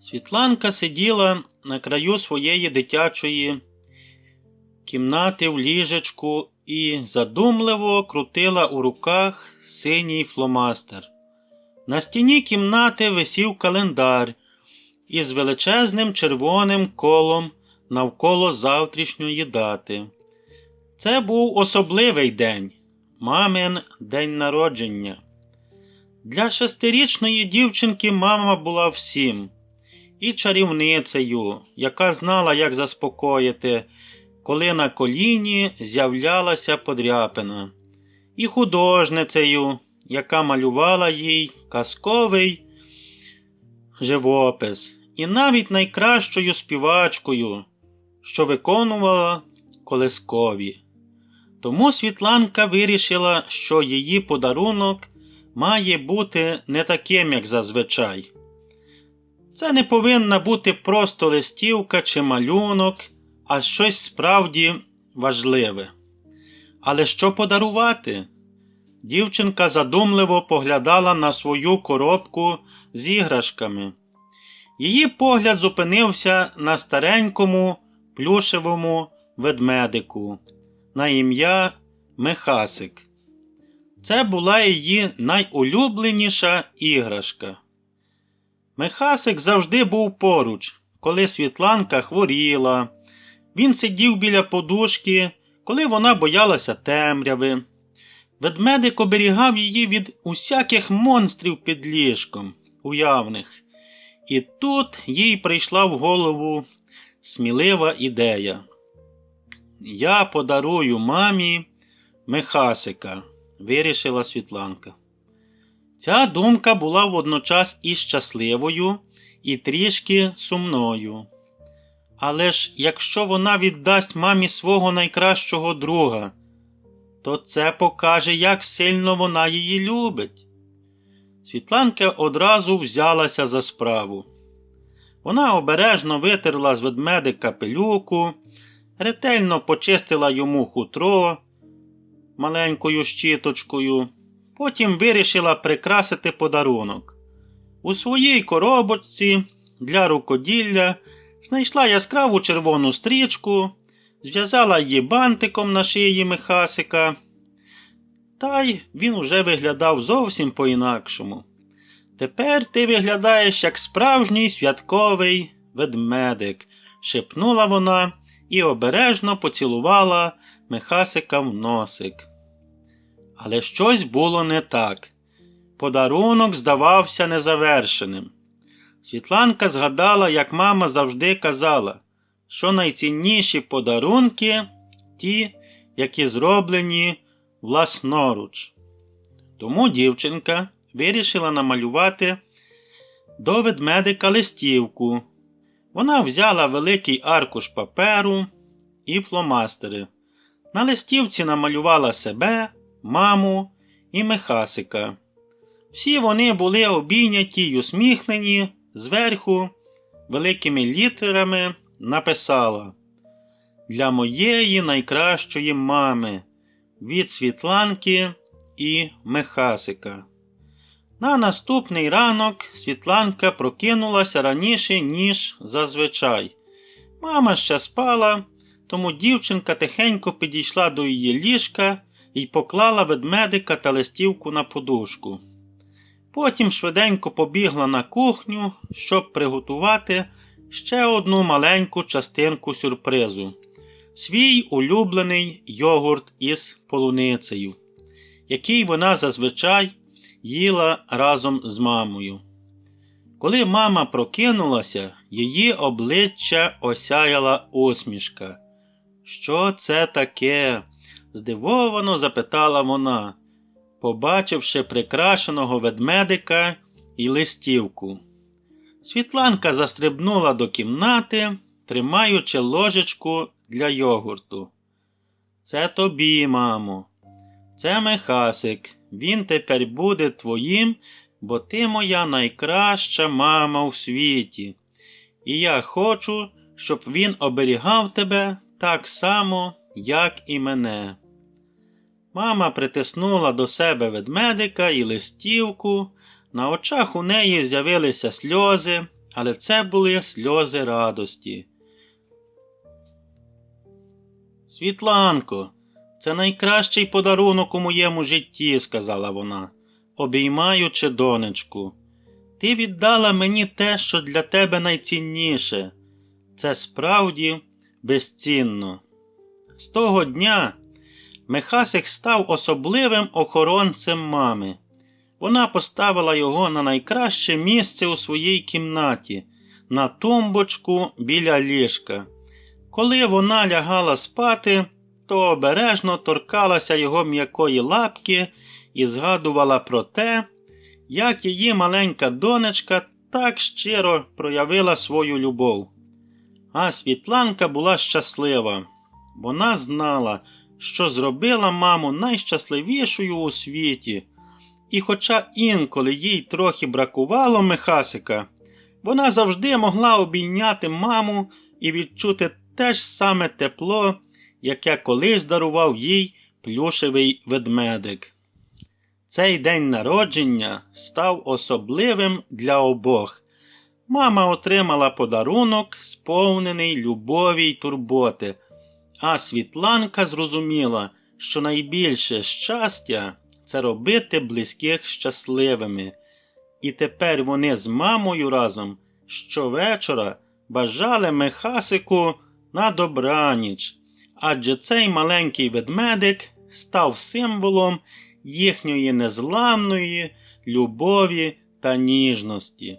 Світланка сиділа на краю своєї дитячої кімнати в ліжечку і задумливо крутила у руках синій фломастер. На стіні кімнати висів календар із величезним червоним колом навколо завтрашньої дати. Це був особливий день, мамин день народження. Для шестирічної дівчинки мама була всім і чарівницею, яка знала, як заспокоїти, коли на коліні з'являлася подряпина, і художницею, яка малювала їй казковий живопис, і навіть найкращою співачкою, що виконувала колискові. Тому Світланка вирішила, що її подарунок має бути не таким, як зазвичай. Це не повинна бути просто листівка чи малюнок, а щось справді важливе. Але що подарувати? Дівчинка задумливо поглядала на свою коробку з іграшками. Її погляд зупинився на старенькому плюшевому ведмедику на ім'я Мехасик. Це була її найулюбленіша іграшка. Мехасик завжди був поруч, коли Світланка хворіла. Він сидів біля подушки, коли вона боялася темряви. Ведмедик оберігав її від усяких монстрів під ліжком, уявних. І тут їй прийшла в голову смілива ідея. Я подарую мамі Мехасика, вирішила Світланка. Ця думка була водночас і щасливою, і трішки сумною. Але ж якщо вона віддасть мамі свого найкращого друга, то це покаже, як сильно вона її любить. Світланка одразу взялася за справу. Вона обережно витерла з ведмедика пилюку, ретельно почистила йому хутро маленькою щіточкою, потім вирішила прикрасити подарунок. У своїй коробочці для рукоділля знайшла яскраву червону стрічку, зв'язала її бантиком на шиї Михасика, та й він уже виглядав зовсім по-інакшому. Тепер ти виглядаєш як справжній святковий ведмедик, шепнула вона і обережно поцілувала Михасика в носик. Але щось було не так. Подарунок здавався незавершеним. Світланка згадала, як мама завжди казала, що найцінніші подарунки ті, які зроблені власноруч. Тому дівчинка вирішила намалювати до ведмедика листівку. Вона взяла великий аркуш паперу і фломастери. На листівці намалювала себе, маму і Михасика. Всі вони були обійняті й усміхнені, зверху, великими літерами написала Для моєї найкращої мами від Світланки і Михасика. На наступний ранок Світланка прокинулася раніше, ніж зазвичай. Мама ще спала, тому дівчинка тихенько підійшла до її ліжка і поклала ведмедика та листівку на подушку. Потім швиденько побігла на кухню, щоб приготувати ще одну маленьку частинку сюрпризу свій улюблений йогурт із полуницею, який вона зазвичай їла разом з мамою. Коли мама прокинулася, її обличчя осяяла усмішка. Що це таке? Здивовано запитала вона, побачивши прикрашеного ведмедика і листівку. Світланка застрибнула до кімнати, тримаючи ложечку для йогурту. Це тобі, мамо, це Михасик. Він тепер буде твоїм, бо ти моя найкраща мама у світі. І я хочу, щоб він оберігав тебе так само, як і мене. Мама притиснула до себе ведмедика і листівку, на очах у неї з'явилися сльози, але це були сльози радості. Світланко, це найкращий подарунок у моєму житті, сказала вона, обіймаючи донечку. Ти віддала мені те, що для тебе найцінніше. Це справді безцінно. З того дня Михасик став особливим охоронцем мами. Вона поставила його на найкраще місце у своїй кімнаті, на тумбочку біля ліжка. Коли вона лягала спати, то обережно торкалася його м'якої лапки і згадувала про те, як її маленька донечка так щиро проявила свою любов. А Світланка була щаслива. Вона знала, що зробила маму найщасливішою у світі. І хоча інколи їй трохи бракувало Михасика, вона завжди могла обійняти маму і відчути те ж саме тепло, яке колись дарував їй плюшевий ведмедик. Цей день народження став особливим для обох. Мама отримала подарунок, сповнений любові й турботи, а Світланка зрозуміла, що найбільше щастя це робити близьких щасливими. І тепер вони з мамою разом щовечора бажали Михасику на добраніч, адже цей маленький ведмедик став символом їхньої незламної любові та ніжності.